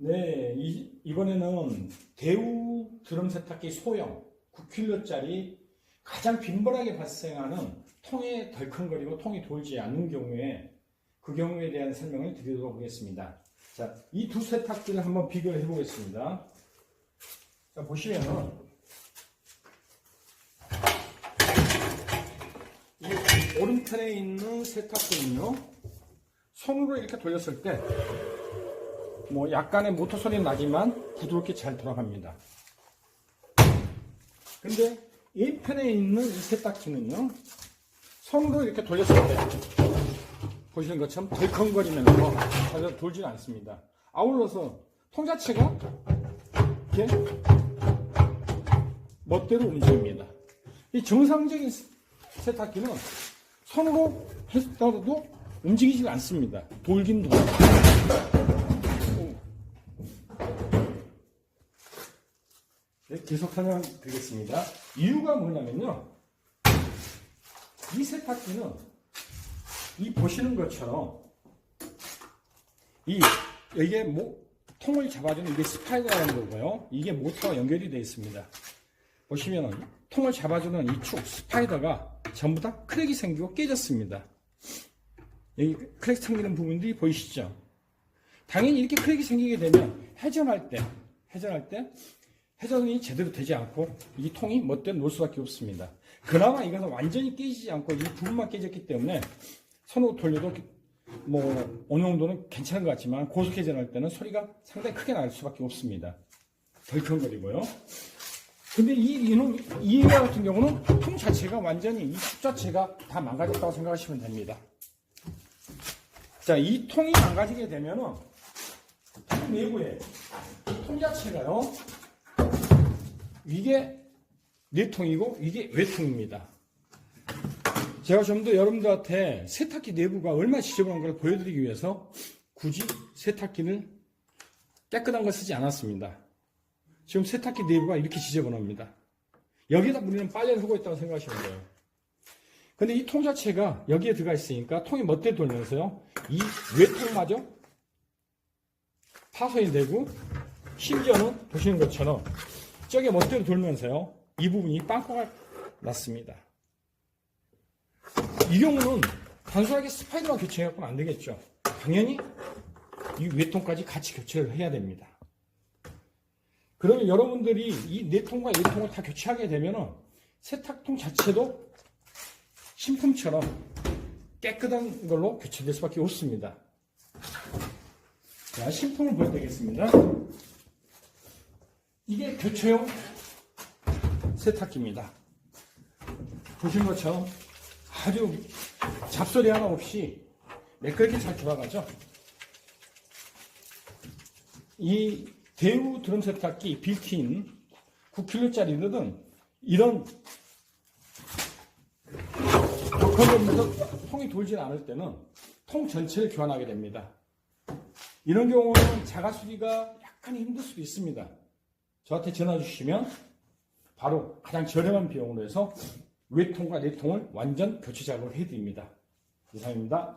네, 이, 이번에는 대우 드럼 세탁기 소형 9kg짜리 가장 빈번하게 발생하는 통이 덜컹거리고 통이 돌지 않는 경우에 그 경우에 대한 설명을 드리도록 하겠습니다. 자, 이 두 세탁기를 한번 비교를 해보겠습니다. 자, 보시면은 이 오른편에 있는 세탁기는요, 손으로 이렇게 돌렸을 때 뭐 약간의 모터 소리는 나지만 부드럽게 잘 돌아갑니다. 근데 왼편에 있는 이 세탁기는요, 손으로 이렇게 돌렸을 때 보시는 것처럼 덜컹거리면서 잘 돌지는 않습니다. 아울러서 통 자체가 이렇게 멋대로 움직입니다. 이 정상적인 세탁기는 손으로 했더라도 움직이지 않습니다. 돌긴 돌아요. 네, 계속 설명드리겠습니다. 이유가 뭐냐면요. 이 세탁기는 이 보시는 것처럼 이 이게 뭐 통을 잡아주는 이게 스파이더라는 거고요. 이게 모터가 연결이 되어 있습니다. 보시면은 통을 잡아주는 이 축 스파이더가 전부 다 크랙이 생기고 깨졌습니다. 여기 크랙 생기는 부분들이 보이시죠? 당연히 이렇게 크랙이 생기게 되면 회전할 때 회전할 때 회전이 제대로 되지 않고 이 통이 멋대로 놓을 수밖에 없습니다. 그나마 이것은 완전히 깨지지 않고 이 부분만 깨졌기 때문에 손으로 돌려도 뭐 어느 정도는 괜찮은 것 같지만 고속 회전 할 때는 소리가 상당히 크게 날 수밖에 없습니다. 덜컹거리고요. 근데 이 이놈 이와 같은 경우는 통 자체가 완전히 이축 자체가 다 망가졌다고 생각하시면 됩니다. 자, 이 통이 망가지게 되면은 통 내부에 통 자체가요. 이게 내통이고 이게 외통입니다. 제가 좀 더 여러분들한테 세탁기 내부가 얼마나 지저분한 걸 보여드리기 위해서 굳이 세탁기를 깨끗한 걸 쓰지 않았습니다. 지금 세탁기 내부가 이렇게 지저분합니다. 여기다 우리는 빨래를 하고 있다고 생각하시면 돼요. 근데 이 통 자체가 여기에 들어가 있으니까 통이 멋대로 돌면서요. 이 외통마저 파손이 되고 심지어는 보시는 것처럼 저게 멋대로 돌면서요. 이 부분이 빵꾸가 났습니다. 이 경우는 단순하게 스파이더만 교체해갖고는 안 되겠죠. 당연히 이 외통까지 같이 교체를 해야 됩니다. 그러면 여러분들이 이 내통과 외통을 다 교체하게 되면은 세탁통 자체도 신품처럼 깨끗한 걸로 교체될 수밖에 없습니다. 자, 신품을 보여드리겠습니다. 이게 교체용 세탁기입니다. 보시는 것처럼 아주 잡소리 하나 없이 매끄럽게 잘 돌아가죠. 이 대우 드럼 세탁기 빌트인 9kg짜리들은 이런 벽화면에서 통이 돌지 않을 때는 통 전체를 교환하게 됩니다. 이런 경우는 자가 수리가 약간 힘들 수도 있습니다. 저한테 전화 주시면 바로 가장 저렴한 비용으로 해서 외통과 내통을 완전 교체 작업을 해드립니다. 이상입니다.